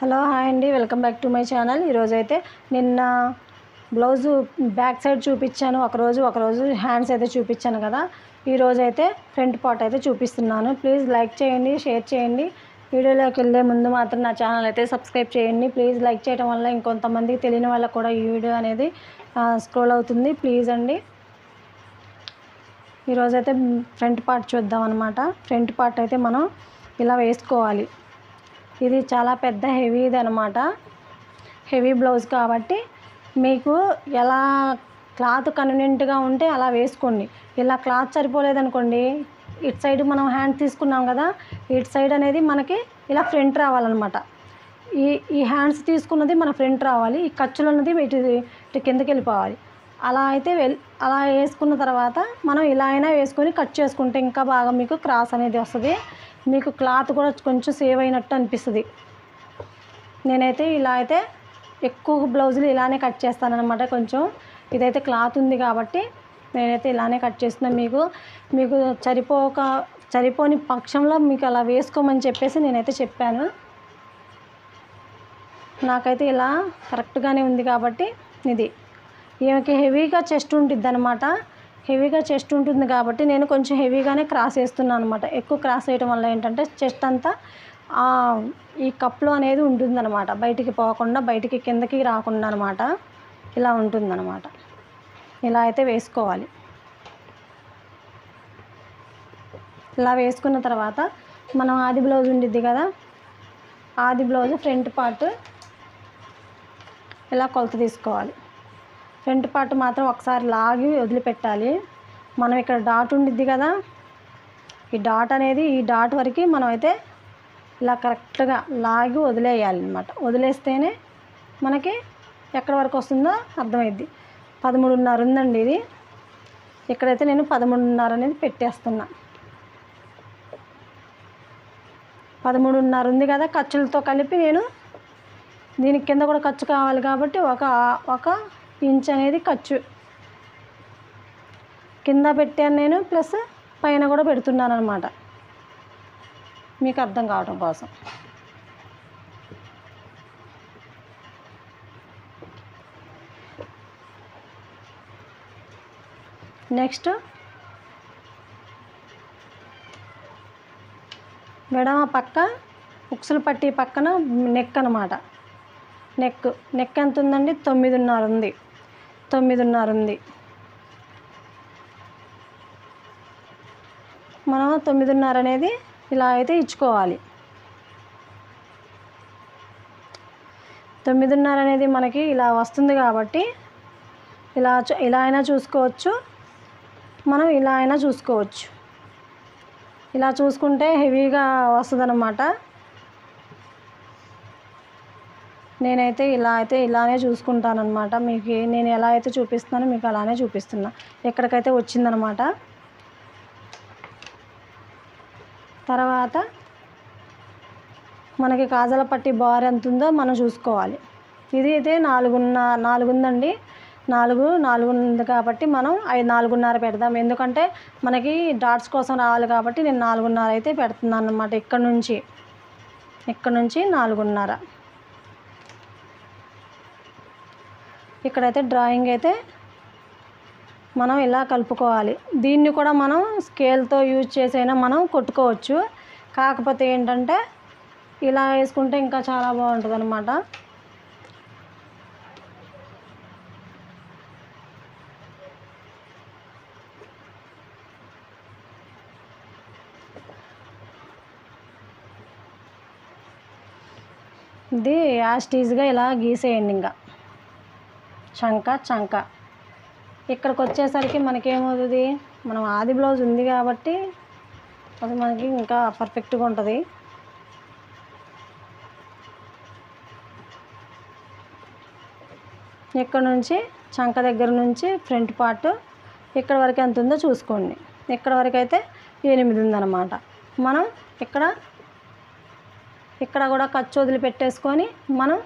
Hello hi అండి. Welcome back to my channel. ఈరోజైతే నిన్న బ్లౌజు బ్యాక్ సైడ్ చూపించాను. ఒకరోజు ఒకరోజు హ్యాండ్స్ అయితే చూపించాను కదా. ఈరోజు అయితే ఫ్రంట్ పార్ట్ అయితే చూపిస్తున్నాను. ప్లీజ్ లైక్ చేయండి షేర్ చేయండి. వీడియోలోకి వెళ్ళే ముందు మాత్రం నా ఛానల్ అయితే సబ్స్క్రైబ్ చేయండి. ప్లీజ్ లైక్ చేయడం వల్ల ఇంకొంతమందికి తెలియని వాళ్ళకి కూడా ఈ వీడియో అనేది స్క్రోల్ అవుతుంది. ప్లీజ్ అండి. ఈరోజైతే ఫ్రంట్ పార్ట్ చూద్దాం అనమాట ఫ్రంట్ పార్ట్ అయితే మనం ఇలా వేసుకోవాలి. ఇది చాలా పెద్ద హెవీది అనమాట హెవీ బ్లౌజ్ కాబట్టి మీకు ఎలా క్లాత్ కన్వీనియంట్గా ఉంటే అలా వేసుకోండి. ఇలా క్లాత్ సరిపోలేదనుకోండి ఇటు సైడ్ మనం హ్యాండ్ తీసుకున్నాం కదా ఇటు సైడ్ అనేది మనకి ఇలా ఫ్రంట్ రావాలన్నమాట. ఈ ఈ హ్యాండ్స్ తీసుకున్నది మన ఫ్రంట్ రావాలి ఈ ఖర్చులు ఉన్నది ఇటు ఇటు కిందకి వెళ్ళిపోవాలి. అలా అయితే వెల్ అలా వేసుకున్న తర్వాత మనం ఇలా అయినా వేసుకొని కట్ చేసుకుంటే ఇంకా బాగా మీకు క్రాస్ అనేది వస్తుంది. మీకు క్లాత్ కూడా కొంచెం సేవ్ అయినట్టు అనిపిస్తుంది. నేనైతే ఇలా అయితే ఎక్కువ బ్లౌజులు ఇలానే కట్ చేస్తానన్నమాట కొంచెం. ఇదైతే క్లాత్ ఉంది కాబట్టి నేనైతే ఇలానే కట్ చేస్తున్నాను మీకు. మీకు సరిపోక చరిపోని పక్షంలో మీకు అలా వేసుకోమని చెప్పేసి నేనైతే చెప్పాను. నాకైతే ఇలా కరెక్ట్గానే ఉంది కాబట్టి ఇది. ఈమెకి హెవీగా చెస్ట్ ఉంటుంది అనమాట హెవీగా చెస్ట్ ఉంటుంది కాబట్టి నేను కొంచెం హెవీగానే క్రాస్ వేస్తున్నాను అనమాట ఎక్కువ క్రాస్ వేయడం వల్ల ఏంటంటే చెస్ట్ అంతా ఈ కప్లో అనేది ఉంటుందన్నమాట. బయటికి పోకుండా బయటికి కిందకి రాకుండా అనమాట ఇలా ఉంటుందన్నమాట. ఇలా అయితే వేసుకోవాలి. ఇలా వేసుకున్న తర్వాత మనం ఆది బ్లౌజ్ ఉండిద్ది కదా ఆది బ్లౌజ్ ఫ్రంట్ పార్ట్ ఇలా కొలత తీసుకోవాలి. ఫ్రంట్ పార్ట్ మాత్రం ఒకసారి లాగి వదిలిపెట్టాలి. మనం ఇక్కడ డాట్ ఉండిద్ది కదా. ఈ డాట్ అనేది ఈ డాట్ వరకు మనం అయితే ఇలా కరెక్ట్గా లాగి వదిలేయాలి అనమాట వదిలేస్తేనే మనకి ఎక్కడి వరకు వస్తుందో అర్థమైద్ది. పదమూడున్నర ఉందండి ఇది. ఇక్కడైతే నేను పదమూడున్నర అనేది పెట్టేస్తున్నా. పదమూడున్నర ఉంది కదా ఖర్చులతో కలిపి నేను దీనికి కింద కూడా ఖర్చు కావాలి కాబట్టి ఒక ఒక ఇంచ్ అనేది ఖర్చు. కింద పెట్టాను నేను ప్లస్ పైన కూడా పెడుతున్నాను అనమాట మీకు అర్థం కావడం కోసం. నెక్స్ట్. మెడమ పక్క ఉక్సులు పట్టి పక్కన నెక్ అనమాట నెక్. నెక్ ఎంత ఉందండి తొమ్మిదిన్నర ఉంది. తొమ్మిదిన్నర ఉంది మనం తొమ్మిదిన్నర అనేది ఇలా అయితే ఇచ్చుకోవాలి. తొమ్మిదిన్నర అనేది మనకి ఇలా వస్తుంది కాబట్టి ఇలా ఇలా అయినా చూసుకోవచ్చు. మనం ఇలా అయినా చూసుకోవచ్చు. ఇలా చూసుకుంటే హెవీగా వస్తుందన్నమాట. నేనైతే ఇలా అయితే ఇలానే చూసుకుంటానమాట మీకు నేను ఎలా అయితే చూపిస్తున్నానో మీకు అలానే చూపిస్తున్నా. ఎక్కడికైతే వచ్చిందనమాట తర్వాత మనకి కాజల పట్టి బార్ ఎంత ఉందో మనం చూసుకోవాలి. ఇది అయితే నాలుగున్న నాలుగు ఉందండి నాలుగు నాలుగు ఉంది కాబట్టి మనం ఐదు నాలుగున్నర పెడదాం. ఎందుకంటే మనకి డాట్స్ కోసం రావాలి కాబట్టి నేను నాలుగున్నర అయితే పెడుతున్నాను అనమాట ఇక్కడ నుంచి. ఇక్కడ నుంచి నాలుగున్నర. ఇక్కడైతే డ్రాయింగ్ అయితే మనం ఇలా కలుపుకోవాలి. దీన్ని కూడా మనం స్కేల్తో యూజ్ చేసైనా మనం కొట్టుకోవచ్చు. కాకపోతే ఏంటంటే ఇలా వేసుకుంటే ఇంకా చాలా బాగుంటుంది అనమాట ఇది యాస్టీజ్గా ఇలా గీసేయండి ఇంకా. చంక చంక. ఇక్కడికి వచ్చేసరికి మనకేమవుతుంది? మనం ఆది బ్లౌజ్ ఉంది కాబట్టి అది మనకి ఇంకా పర్ఫెక్ట్గా ఉంటుంది. ఇక్కడ నుంచి చంక దగ్గర నుంచి ఫ్రంట్ పార్ట్ ఇక్కడ వరకు ఎంత ఉందో చూసుకోండి. ఇక్కడ వరకు అయితే ఎనిమిది ఉందన్నమాట. మనం ఇక్కడ ఇక్కడ కూడా ఖర్చు వదిలిపెట్టేసుకొని మనం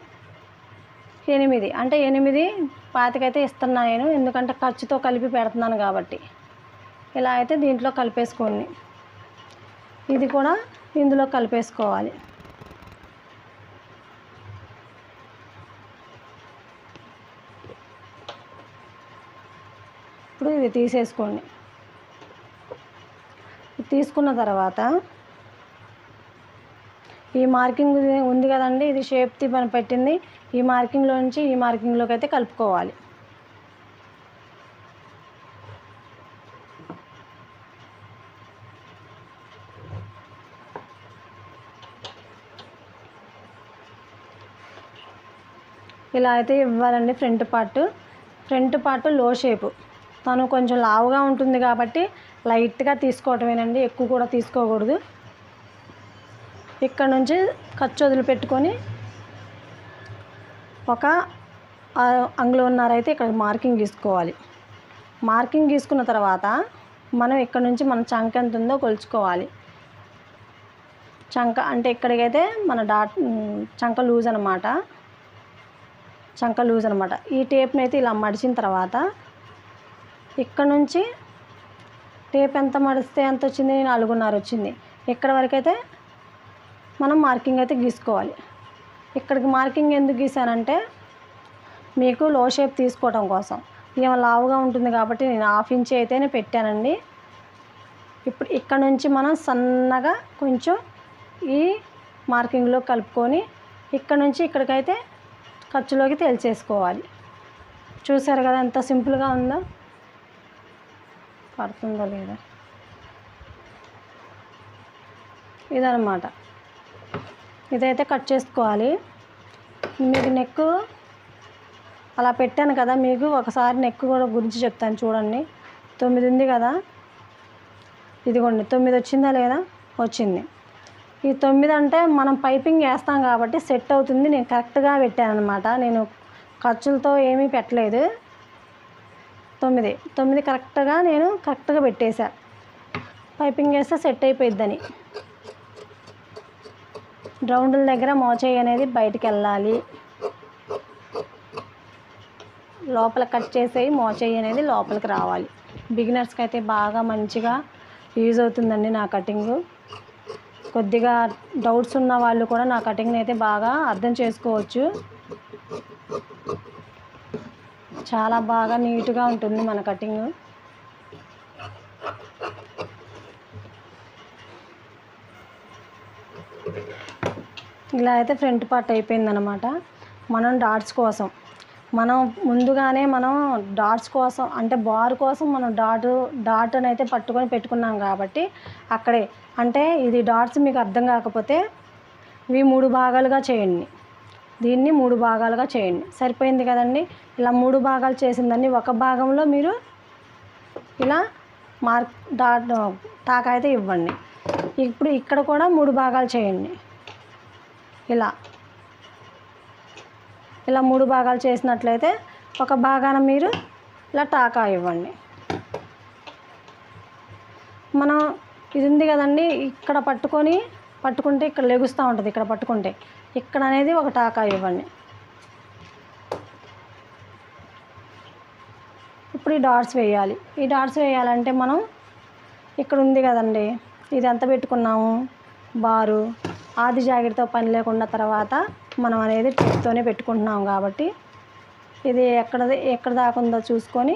ఎనిమిది. అంటే ఎనిమిది పాతికైతే ఇస్తున్నా నేను. ఎందుకంటే ఖర్చుతో కలిపి పెడుతున్నాను కాబట్టి. ఇలా అయితే దీంట్లో కలిపేసుకోండి. ఇది కూడా ఇందులో కలిపేసుకోవాలి. ఇప్పుడు ఇది తీసేసుకోండి. తీసుకున్న తర్వాత ఈ మార్కింగ్ ఉంది కదండి ఇది షేప్ మనం పెట్టింది. ఈ మార్కింగ్లో నుంచి ఈ మార్కింగ్లోకి అయితే కలుపుకోవాలి. ఇలా అయితే ఇవ్వాలండి ఫ్రంట్ పార్ట్. ఫ్రంట్ పార్ట్లో షేపు తను కొంచెం లావుగా ఉంటుంది కాబట్టి లైట్గా తీసుకోవటమేనండి ఎక్కువ కూడా తీసుకోకూడదు. ఇక్కడ నుంచి ఖర్చు వదిలిపెట్టుకొని ఒక అంగుళన్నర అయితే ఇక్కడ మార్కింగ్ గీసుకోవాలి మార్కింగ్ గీసుకున్న తర్వాత మనం ఇక్కడ నుంచి మన చంక ఎంత ఉందో కొలుచుకోవాలి. చంక అంటే ఇక్కడికైతే మన డాట్ చంక లూజ్ అనమాట చంక లూజ్ అనమాట ఈ టేప్ని అయితే ఇలా మడిచిన తర్వాత ఇక్కడ నుంచి టేప్ ఎంత మడిస్తే ఎంత వచ్చింది? నాలుగున్నర వచ్చింది. ఇక్కడ వరకైతే మనం మార్కింగ్ అయితే గీసుకోవాలి. ఇక్కడికి మార్కింగ్ ఎందుకు గీసానంటే మీకు లో షేప్ తీసుకోవడం కోసం. ఏమో లావుగా ఉంటుంది కాబట్టి నేను హాఫ్ ఇంచ్ అయితేనే పెట్టానండి. ఇప్పుడు ఇక్కడ నుంచి మనం సన్నగా కొంచెం ఈ మార్కింగ్లో కలుపుకొని ఇక్కడ నుంచి ఇక్కడికైతే ఖర్చులోకి తేల్చేసుకోవాలి. చూసారు కదా ఎంత సింపుల్గా ఉందో. పడుతుందో లేదా. ఇదనమాట ఇదైతే కట్ చేసుకోవాలి. మీకు నెక్ అలా పెట్టాను కదా మీకు ఒకసారి నెక్ కూడా గురించి చెప్తాను చూడండి. తొమ్మిది ఉంది కదా ఇదిగోండి తొమ్మిది వచ్చిందా లేదా? వచ్చింది. ఈ తొమ్మిది అంటే మనం పైపింగ్ వేస్తాం కాబట్టి సెట్ అవుతుంది. నేను కరెక్ట్గా పెట్టాను అనమాట నేను ఖర్చులతో ఏమీ పెట్టలేదు. తొమ్మిది తొమ్మిది కరెక్ట్గా నేను కరెక్ట్గా పెట్టేశా. పైపింగ్ వేస్తే సెట్ అయిపోయిద్దని. రౌండ్ల దగ్గర మోచేయి అనేది బయటికి వెళ్ళాలి. లోపల కట్ చేసేవి మోచేయి అనేది లోపలికి రావాలి. బిగినర్స్కి అయితే బాగా మంచిగా యూజ్ అవుతుందండి నా కటింగు. కొద్దిగా డౌట్స్ ఉన్న వాళ్ళు కూడా నా కటింగ్ని అయితే బాగా అర్థం చేసుకోవచ్చు. చాలా బాగా నీట్గా ఉంటుంది మన కటింగ్. ఇలా అయితే ఫ్రంట్ పార్ట్ అయిపోయిందనమాట మనం డాట్స్ కోసం. మనం ముందుగానే మనం డాట్స్ కోసం అంటే బార్ కోసం మనం డాట్ డాట్ అని అయితే పట్టుకొని పెట్టుకున్నాం కాబట్టి అక్కడే. అంటే ఇది డాట్స్ మీకు అర్థం కాకపోతే ఇవి మూడు భాగాలుగా చేయండి. దీన్ని మూడు భాగాలుగా చేయండి. సరిపోయింది కదండి? ఇలా మూడు భాగాలు చేసిందని ఒక భాగంలో మీరు ఇలా మార్క్ డాట్ టాక్ అయితే ఇవ్వండి. ఇప్పుడు ఇక్కడ కూడా మూడు భాగాలు చేయండి. ఇలా. ఇలా మూడు భాగాలు చేసినట్లయితే ఒక భాగాన మీరు ఇలా టాకా ఇవ్వండి. మనం ఇది ఉంది కదండి ఇక్కడ పట్టుకొని పట్టుకుంటే ఇక్కడ లెగుస్తూ ఉంటుంది ఇక్కడ పట్టుకుంటే. ఇక్కడ అనేది ఒక టాకా ఇవ్వండి. ఇప్పుడు ఈ డాట్స్ వేయాలి. ఈ డాట్స్ వేయాలంటే మనం ఇక్కడ ఉంది కదండి ఇది ఎంత పెట్టుకున్నాము? బారు. ఆది జాకెట్తో పని లేకుండా తర్వాత మనం అనేది టేప్తోనే పెట్టుకుంటున్నాం కాబట్టి ఇది ఎక్కడ ఎక్కడ దాకా ఉందో చూసుకొని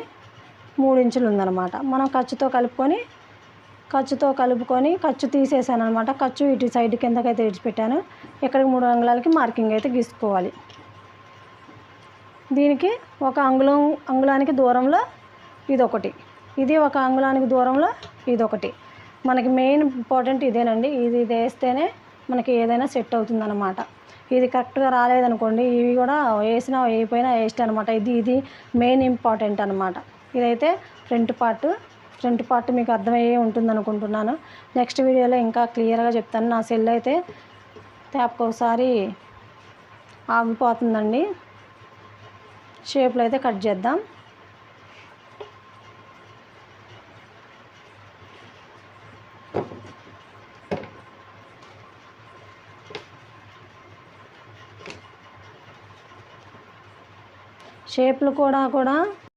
మూడు ఇంచులు ఉందన్నమాట. మనం ఖర్చుతో కలుపుకొని ఖర్చుతో కలుపుకొని ఖర్చు తీసేసాను అనమాట ఖర్చు ఇటు సైడ్ కిందకైతే విడిచిపెట్టాను. ఇక్కడికి మూడు అంగుళాలకి మార్కింగ్ అయితే గీసుకోవాలి. దీనికి ఒక అంగుళం అంగుళానికి దూరంలో ఇదొకటి. ఇది ఒక అంగుళానికి దూరంలో ఇదొకటి. మనకి మెయిన్ ఇంపార్టెంట్ ఇదేనండి. ఇది ఇది వేస్తేనే మనకి ఏదైనా సెట్ అవుతుందన్నమాట. ఇది కరెక్ట్గా రాలేదనుకోండి ఇవి కూడా వేసినా వేయకపోయినా వేస్ట్ అనమాట ఇది ఇది మెయిన్ ఇంపార్టెంట్ అనమాట ఇదైతే ఫ్రంట్ పార్ట్ ఫ్రంట్ పార్ట్ మీకు అర్థమయ్యే ఉంటుంది అనుకుంటున్నాను నెక్స్ట్ వీడియోలో ఇంకా క్లియర్గా చెప్తాను. నా సెల్ అయితే ట్యాప్కి ఒకసారి ఆగిపోతుందండి. షేప్లో అయితే కట్ చేద్దాం. షేప్లు కూడా కూడా